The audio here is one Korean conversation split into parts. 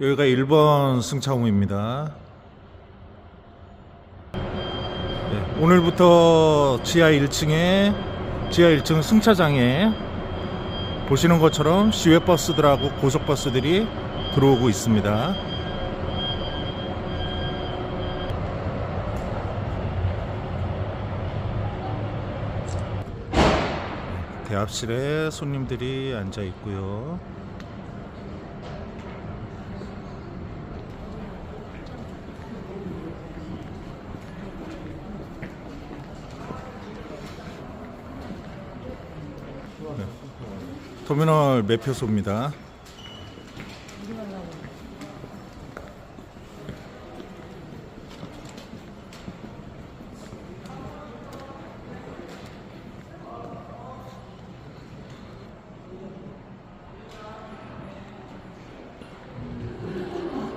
여기가 1번 승차홈입니다. 네, 오늘부터 지하 1층에 지하 1층 승차장에 보시는 것처럼 시외버스들하고 고속버스들이 들어오고 있습니다. 대합실에 손님들이 앉아 있고요. 터미널 매표소입니다.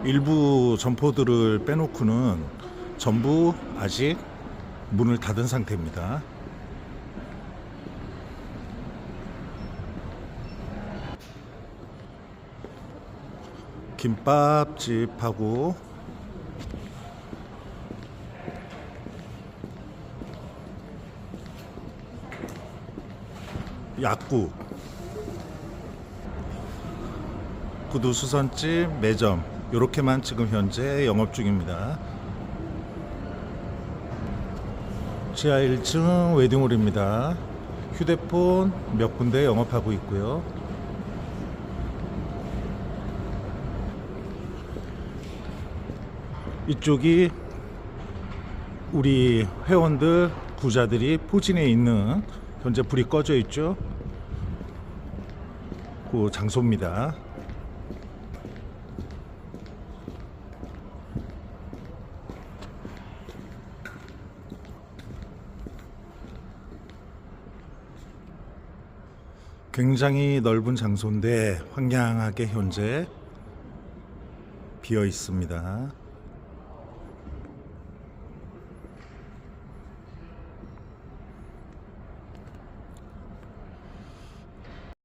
일부 점포들을 빼놓고는 전부 아직 문을 닫은 상태입니다. 김밥집하고 약국 구두수선집 매점 이렇게만 지금 현재 영업 중입니다. 지하 1층 웨딩홀입니다. 휴대폰 몇 군데 영업하고 있고요. 이쪽이 우리 회원들 구자들이 포진해 있는 현재 불이 꺼져 있죠. 그 장소입니다. 굉장히 넓은 장소인데 황량하게 현재 비어 있습니다.